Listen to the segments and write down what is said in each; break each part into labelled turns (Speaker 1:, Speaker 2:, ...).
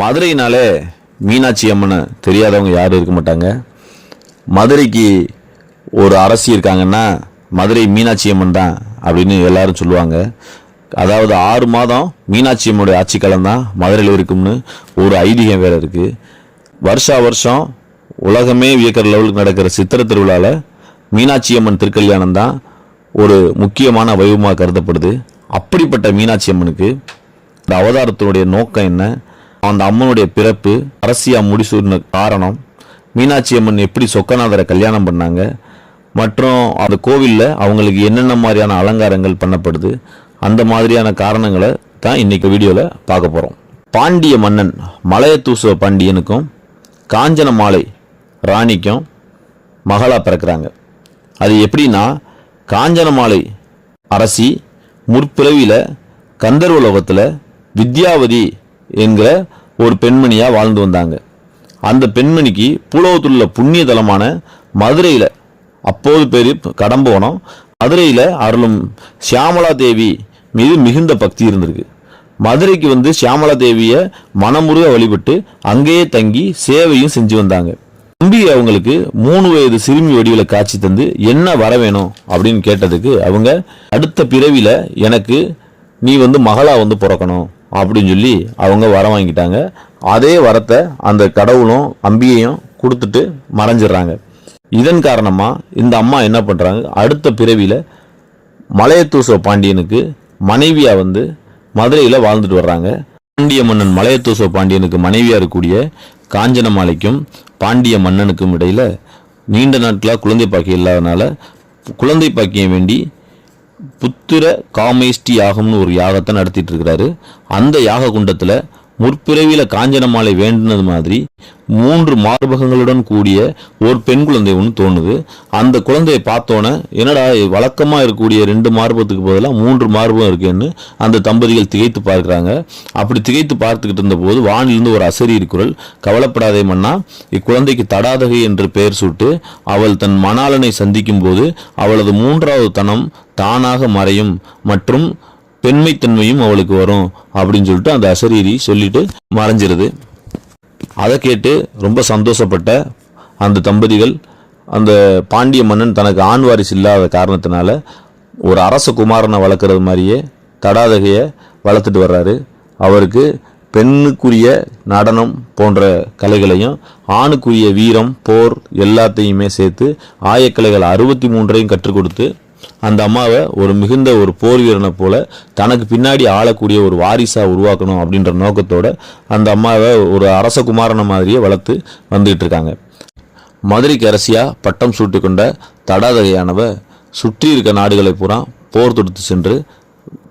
Speaker 1: மதுரைனாலே மீனாட்சி அம்மனை தெரியாதவங்க யாரும் இருக்க மாட்டாங்க. மதுரைக்கு ஒரு அரசி இருக்காங்கன்னா மதுரை மீனாட்சி அம்மன் தான் அப்படின்னு எல்லாரும் சொல்லுவாங்க. அதாவது ஆறு மாதம் மீனாட்சி அம்மனுடைய ஆட்சி காலம் தான் மதுரையில் இருக்கும்னு ஒரு ஐதீகம் வேறு இருக்குது வருஷா வருஷம் உலகமே வியக்கிற லெவலுக்கு நடக்கிற சித்திரை திருவிழாவில் மீனாட்சி அம்மன் திருக்கல்யாணம் தான் ஒரு முக்கியமான வைபமாக கருதப்படுது. அப்படிப்பட்ட மீனாட்சி அம்மனுக்கு இந்த அவதாரத்தினுடைய நோக்கம் என்ன? அந்த அம்மனுடைய பிறப்பு அரசியா முடிசூர்ன காரணம். மீனாட்சி அம்மன் எப்படி சொக்கநாதரை கல்யாணம் பண்ணாங்க? மற்றும் அந்த கோவிலில் அவங்களுக்கு என்னென்ன மாதிரியான அலங்காரங்கள் பண்ணப்படுது? அந்த மாதிரியான காரணங்களை தான் இன்னைக்கு வீடியோவில் பார்க்க போகிறோம் பாண்டிய மன்னன் மலையத்தூசுவ பாண்டியனுக்கும் காஞ்சன மாலை ராணிக்கும் மகளா பிறக்கிறாங்க. அது எப்படின்னா காஞ்சனமாலை அரசி முற்பிறவியில் கந்தர்வலோகத்தில் வித்யாவதி என்கிற ஒரு பெண்மணியாக வாழ்ந்து வந்தாங்க. அந்த பெண்மணிக்கு பூலோகத்தில் புண்ணிய தலமான மதுரையில் அப்போது பேர் கடம்போனம் மதுரையில் அருளும் சியாமலா தேவி மீது மிகுந்த பக்தி இருந்திருக்கு. மதுரைக்கு வந்து சியாமலா தேவியை மனமுருக வழிபட்டு அங்கேயே தங்கி சேவையும் செஞ்சு வந்தாங்க. தம்பி அவங்களுக்கு மூணு வயது சிறுமி வடிவில் காட்சி தந்து என்ன வர வேணும் அப்படின்னு கேட்டதுக்கு அவங்க அடுத்த பிறவியில் எனக்கு நீ வந்து மகளாக வந்து பிறக்கணும். அப்படின்னு சொல்லி அவங்க வர வாங்கிட்டாங்க. அதே வரத்தை அந்த கடவுளும் அம்பியையும் கொடுத்துட்டு மறைஞ்சிடுறாங்க. இதன் காரணமாக இந்த அம்மா என்ன பண்ணுறாங்க அடுத்த பிறவியில் மலையத்தூச பாண்டியனுக்கு மனைவியாக வந்து மதுரையில் வாழ்ந்துட்டு வர்றாங்க. பாண்டிய மன்னன் மலையத்தூச பாண்டியனுக்கு மனைவியாக இருக்கக்கூடிய காஞ்சனமாலைக்கும் பாண்டிய மன்னனுக்கும் இடையில் நீண்ட நாட்களாக குழந்தை பாக்கியம் இல்லாதனால குழந்தை பாக்கியம் வேண்டி புத்திர காமேஷ்டி யாகம்னு ஒரு யாகத்தை நடத்திட்டு இருக்கிறாரு. அந்த யாக குண்டத்துல முற்பிறவியில காஞ்சனமாலை வேண்டினது மாதிரி மூன்று மார்பகங்களுடன் கூடிய ஒரு பெண் குழந்தை ஒன்று தோணுது. அந்த குழந்தையை பார்த்தோன்னே என்னடா வழக்கமாக இருக்கக்கூடிய ரெண்டு மார்பகத்துக்கு பதிலாக மூன்று மார்பகம் இருக்குன்னு அந்த தம்பதிகள் திகைத்து பார்க்குறாங்க. அப்படி திகைத்து பார்த்துக்கிட்டு இருந்தபோது வானிலிருந்து ஒரு அசரீர் குரல் கவலைப்படாதே மன்னா இக்குழந்தைக்கு தடாதகை என்று பெயர் சூட்டு அவள் தன் மணாளனை சந்திக்கும் போது அவளது மூன்றாவது தனம் தானாக மறையும் மற்றும் பெண்மைத்தன்மையும் அவளுக்கு வரும் அப்படின்னு சொல்லிட்டு அந்த அசரீரி சொல்லிட்டு மறைஞ்சிருது. அதை கேட்டு ரொம்ப சந்தோஷப்பட்ட அந்த தம்பதிகள் அந்த பாண்டிய மன்னன் தனக்கு ஆண் வாரிசு இல்லாத காரணத்தினால ஒரு அரச குமாரனை வளர்க்குறது மாதிரியே தடாதகையை வளர்த்துட்டு வர்றாரு. அவருக்கு பெண்ணுக்குரிய நடனம் போன்ற கலைகளையும் ஆணுக்குரிய வீரம் போர் எல்லாத்தையுமே சேர்த்து ஆயக்கலைகள் அறுபத்தி மூன்றையும் கற்றுக் கொடுத்து அந்த அம்மாவை ஒரு மிகுந்த ஒரு போர் வீரனை போல தனக்கு பின்னாடி ஆளக்கூடிய ஒரு வாரிசா உருவாக்கணும் அப்படின்ற நோக்கத்தோட அந்த அம்மாவை ஒரு அரச குமாரனை மாதிரியே வளர்த்து வந்துகிட்டு இருக்காங்க. மதுரைக்கு அரசியா பட்டம் சூட்டிக்கொண்ட தடாதகையானவ சுற்றி இருக்க நாடுகளை பூரா போர் தொடுத்து சென்று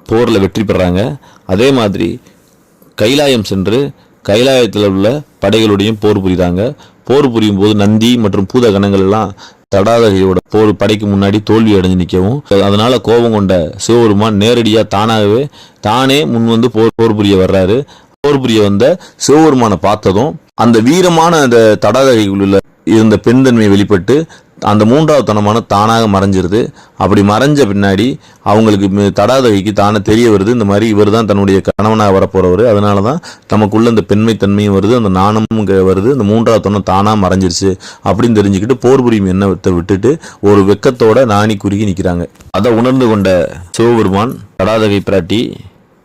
Speaker 1: போரில் வெற்றி பெறாங்க. அதே மாதிரி கைலாயம் சென்று கைலாயத்தில் உள்ள படைகளுடையும் போர் புரிதாங்க. போர் புரியும் போது நந்தி மற்றும் பூத கணங்கள் எல்லாம் தடாதகையோட போர் படைக்கு முன்னாடி தோல்வி அடைஞ்சு நிற்கவும் அதனால கோபம் கொண்ட சிவபெருமான் நேரடியாக தானாகவே தானே முன் வந்து போர் போர் புரிய வர்றாரு. போர் புரிய வந்த சிவபெருமானை பார்த்ததும் அந்த வீரமான அந்த தடாதகைக்குள்ள இருந்த பெண்தன்மை வெளிப்பட்டு அந்த மூன்றாவது தனமான தானாக மறைஞ்சிருது. அப்படி மறைஞ்ச பின்னாடி அவங்களுக்கு தடாதகைக்கு தானே தெரிய வருது. இந்த மாதிரி இவர் தான் தன்னுடைய கணவனாக வரப்போகிறவர் அதனால தான் நமக்குள்ள இந்த பெண்மைத்தன்மையும் வருது. அந்த நாணமும் வருது. இந்த மூன்றாவது தனம் தானாக மறைஞ்சிருச்சு அப்படின்னு தெரிஞ்சுக்கிட்டு போர் புரியும் எண்ணத்தை விட்டுட்டு ஒரு வெக்கத்தோட நாணி குறுகி நிற்கிறாங்க அதை உணர்ந்து கொண்ட சிவபெருமான் தடாதகை பிராட்டி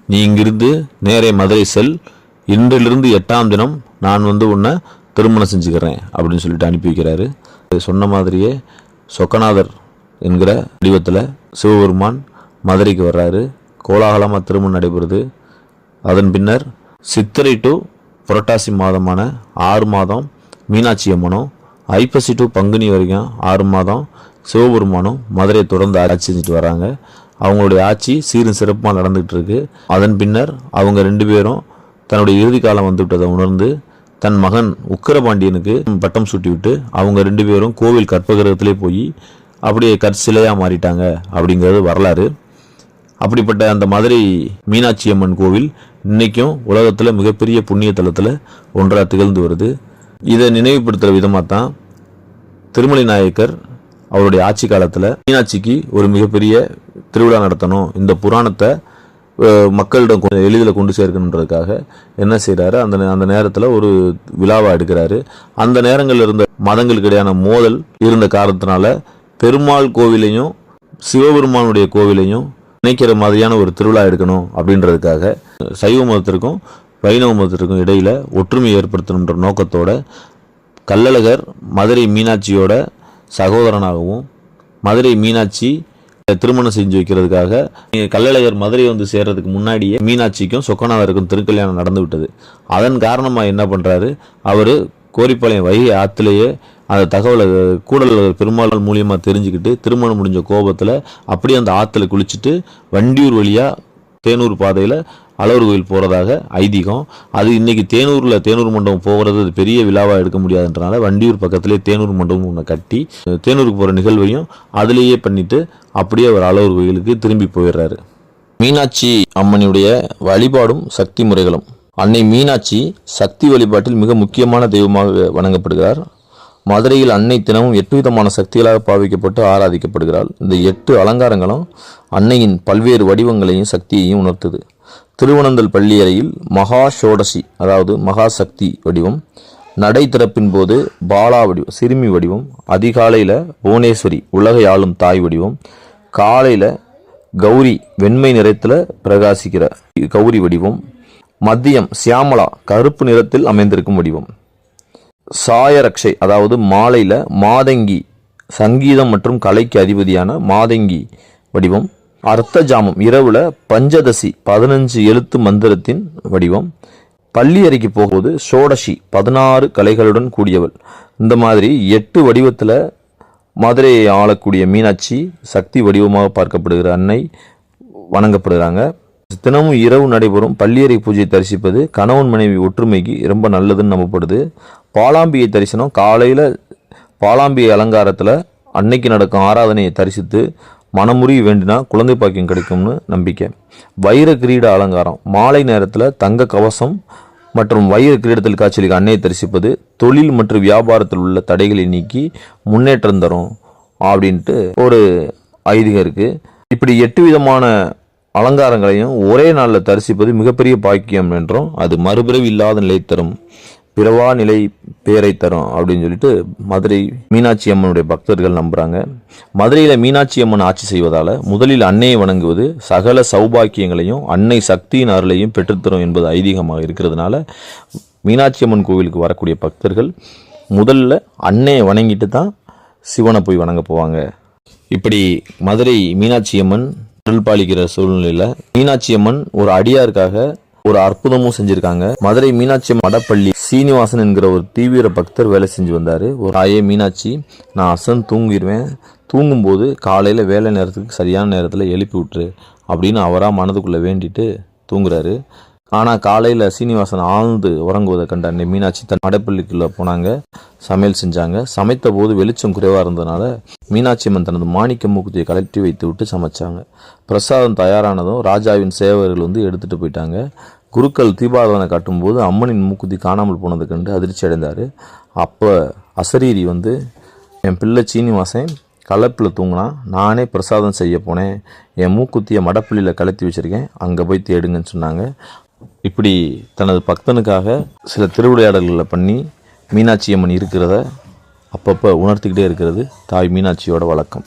Speaker 1: நீ இங்கிருந்து நேரே மதுரை செல். இன்றிலிருந்து எட்டாம் தினம் நான் வந்து உன்னை திருமணம் செஞ்சுக்கிறேன் அப்படின்னு சொல்லிட்டு அனுப்பி வைக்கிறாரு. சொன்ன மாதிரியே சொக்கநாதர் என்கிற வடிவத்தில் சிவபெருமான் மதுரைக்கு வர்றாரு. கோலாகலமாக திருமணம் நடைபெறுது. அதன் பின்னர் சித்திரை டு புரட்டாசி மாதமான ஆறு மாதம் மீனாட்சி அம்மனும் ஐப்பசி டு பங்குனி வரைக்கும் ஆறு மாதம் சிவபெருமானும் மதுரையை தொடர்ந்து ஆட்சி செஞ்சுட்டு வராங்க. அவங்களுடைய ஆட்சி சீரும் சிறப்பாக நடந்துகிட்டு இருக்கு. அதன் பின்னர் அவங்க ரெண்டு பேரும் தன்னுடைய இறுதி காலம் வந்துவிட்டதை உணர்ந்து தன் மகன் உக்கிரபாண்டியனுக்கு பட்டம் சூட்டிவிட்டு அவங்க ரெண்டு பேரும் கோவில் கற்பகிரகத்திலே போய் அப்படியே கற்சிலையாக மாறிட்டாங்க அப்படிங்கிறது வரலாறு. அப்படிப்பட்ட அந்த மதுரை மீனாட்சி அம்மன் கோவில் இன்றைக்கும் உலகத்தில் மிகப்பெரிய புண்ணிய தலத்தில் ஒன்றாக திகழ்ந்து வருது. இதை நினைவுபடுத்துகிற விதமாக தான் திருமலை நாயக்கர் அவருடைய ஆட்சி காலத்தில் மீனாட்சிக்கு ஒரு மிகப்பெரிய திருவிழா நடத்தணும். இந்த புராணத்தை மக்களிடம் எளிதில் கொண்டு சேர்க்கணுன்றதுக்காக என்ன செய்கிறாரு அந்த நே- அந்த நேரத்தில் ஒரு விழாவை எடுக்கிறாரு. அந்த நேரங்களில் இருந்த மதங்களுக்கு இடையான மோதல் இருந்த காரணத்தினால பெருமாள் கோவிலையும் சிவபெருமானுடைய கோவிலையும் இணைக்கிற மாதிரியான ஒரு திருவிழா எடுக்கணும் அப்படின்றதுக்காக சைவ மதத்திற்கும் வைணவ மதத்திற்கும் இடையில் ஒற்றுமை ஏற்படுத்தணுன்ற நோக்கத்தோட கள்ளழகர் மதுரை மீனாட்சியோட சகோதரனாகவும் மதுரை மீனாட்சி திருமணம் செஞ்சு வைக்கிறதுக்காக கள்ளழகர் மதுரை வந்து சேர்றதுக்கு முன்னாடியே மீனாட்சிக்கும் சொக்கநாதருக்கும் திருக்கல்யாணம் நடந்து விட்டது. அதன் காரணமாக என்ன பண்ணுறாரு அவர் கோரிப்பாளையம் வைகை ஆற்றுலேயே அந்த தகவலை கூடல் பெருமாள் மூலியமாக தெரிஞ்சுக்கிட்டு திருமணம் முடிஞ்ச கோபத்தில் அப்படியே அந்த ஆற்றுல குளிச்சுட்டு வண்டியூர் வழியாக தேனூர் பாதையில் அழகர் கோயில் போகிறதாக ஐதீகம். அது இன்னைக்கு தேனூரில் தேனூர் மண்டபம் போகிறது அது பெரிய விழாவாக எடுக்க முடியாதுன்றனால வண்டியூர் பக்கத்திலே தேனூர் மண்டபம் ஒன்று கட்டி தேனூருக்கு போகிற நிகழ்வையும் அதுலேயே பண்ணிவிட்டு அப்படியே அவர் அழகர் கோயிலுக்கு திரும்பி போயிடுறாரு. மீனாட்சி அம்மனுடைய வழிபாடும் சக்தி முறைகளும். அன்னை மீனாட்சி சக்தி வழிபாட்டில் மிக முக்கியமான தெய்வமாக வணங்கப்படுகிறார். மதுரையில் அன்னை தினமும் எட்டு விதமான சக்திகளாக பாவிக்கப்பட்டு ஆராதிக்கப்படுகிறாள். இந்த எட்டு அலங்காரங்களும் அன்னையின் பல்வேறு வடிவங்களையும் சக்தியையும் உணர்த்துது. திருவனந்தல் பள்ளியறையில் மகா ஷோடசி அதாவது மகா சக்தி வடிவம் நடை திறப்பின் போது பாலா வடிவம் சிறுமி வடிவம் அதிகாலையில் புவனேஸ்வரி உலகை ஆளும் தாய் வடிவம் காலையில் கௌரி வெண்மை நிறத்தில் பிரகாசிக்கிற கௌரி வடிவம் மதியம் சியாமலா கருப்பு நிறத்தில் அமைந்திருக்கும் வடிவம். சாயரக்ஷை அதாவது மாலையில் மாதங்கி சங்கீதம் மற்றும் கலைக்கு அதிபதியான மாதங்கி வடிவம் அர்த்த ஜாமம். இரவுல பஞ்சதசி பதினஞ்சு எழுத்து மந்திரத்தின் வடிவம். பள்ளி அறைக்கு போகும்போது சோடசி பதினாறு கலைகளுடன் கூடியவள். இந்த மாதிரி எட்டு வடிவத்தில் மதுரையை ஆளக்கூடிய மீனாட்சி சக்தி வடிவமாக பார்க்கப்படுகிற அன்னை வணங்கப்படுகிறாங்க தினமும் இரவு நடைபெறும் பள்ளியறை பூஜையை தரிசிப்பது கணவன் மனைவி ஒற்றுமைக்கு ரொம்ப நல்லதுன்னு நம்பப்படுது. பாலாம்பியை தரிசனம் காலையில் பாலாம்பியை அலங்காரத்தில் அன்னைக்கு நடக்கும் ஆராதனையை தரிசித்து மனமுறி வேண்டினா குழந்தை பாக்கியம் கிடைக்கும்னு நம்பிக்கை. வைர கிரீட அலங்காரம். மாலை நேரத்தில் தங்க கவசம் மற்றும் வைர கிரீடத்தில் காட்சியளிக்க அன்னையை தரிசிப்பது தொழில் மற்றும் வியாபாரத்தில் உள்ள தடைகளை நீக்கி முன்னேற்றம் தரும் அப்படின்ட்டு ஒரு ஐதீகம் இருக்குது இப்படி எட்டு விதமான அலங்காரங்களையும் ஒரே நாளில் தரிசிப்பது மிகப்பெரிய பாக்கியம் என்றும் அது மறுபிறவி இல்லாத நிலை தரும். பிறவா நிலை பேரை தரும் அப்படின்னு சொல்லிட்டு மதுரை மீனாட்சி அம்மனுடைய பக்தர்கள் நம்புகிறாங்க மதுரையில் மீனாட்சி அம்மன் ஆட்சி செய்வதால் முதலில் அன்னையை வணங்குவது சகல சௌபாக்கியங்களையும் அன்னை சக்தியின் அருளையும் பெற்றுத்தரும் என்பது ஐதீகமாக இருக்கிறதுனால மீனாட்சி அம்மன் கோவிலுக்கு வரக்கூடிய பக்தர்கள் முதல்ல அன்னையை வணங்கிட்டு தான் சிவனை போய் வணங்க போவாங்க. இப்படி மதுரை மீனாட்சி அம்மன் அருள் பாலிக்கிற சூழ்நிலையில் மீனாட்சி அம்மன் ஒரு அடியாருக்காக ஒரு அற்புதமும் செஞ்சிருக்காங்க. மதுரை மீனாட்சி மடப்பள்ளி சீனிவாசன் என்கிற ஒரு தீவிர பக்தர் வேலை செஞ்சு வந்தார். ஒரு ஆயே மீனாட்சி நான் அசன் தூங்கிடுவேன் தூங்கும்போது காலையில் வேலை நேரத்துக்கு சரியான நேரத்தில் எழுப்பி விட்டுரு அப்படின்னு அவராக மனதுக்குள்ளே வேண்டிட்டு தூங்குறாரு. ஆனால் காலையில் சீனிவாசன் ஆழ்ந்து உறங்குவதை கண்ட அன்னை மீனாட்சி தன் மடப்பள்ளிக்குள்ளே போனாங்க. சமையல் செஞ்சாங்க. சமைத்த போது வெளிச்சம் குறைவாக இருந்ததுனால மீனாட்சி அம்மன் தனது மாணிக்க மூக்குத்தியை கலட்டி வைத்து விட்டு சமைச்சாங்க. பிரசாதம் தயாரானதும் ராஜாவின் சேவர்கள் வந்து எடுத்துகிட்டு போயிட்டாங்க. குருக்கள் தீபாராதனை காட்டும்போது அம்மனின் மூக்குத்தி காணாமல் போனது கண்டு அதிர்ச்சி அடைந்தார் அப்போ அசரீரி வந்து என் பிள்ளை சீனிவாசன் கலப்பில் தூங்கினா நானே பிரசாதம் செய்ய போனேன். என் மூக்குத்தியை மடப்பள்ளியில் கலத்தி வச்சுருக்கேன். அங்கே போய் தேடுங்கன்னு சொன்னாங்க. இப்படி தனது பக்தனுக்காக சில திருவிளையாடல்களை பண்ணி மீனாட்சி அம்மன் இருக்கிறத அப்பப்போ உணர்த்திக்கிட்டே இருக்கிறது தாய் மீனாட்சியோட வழக்கம்.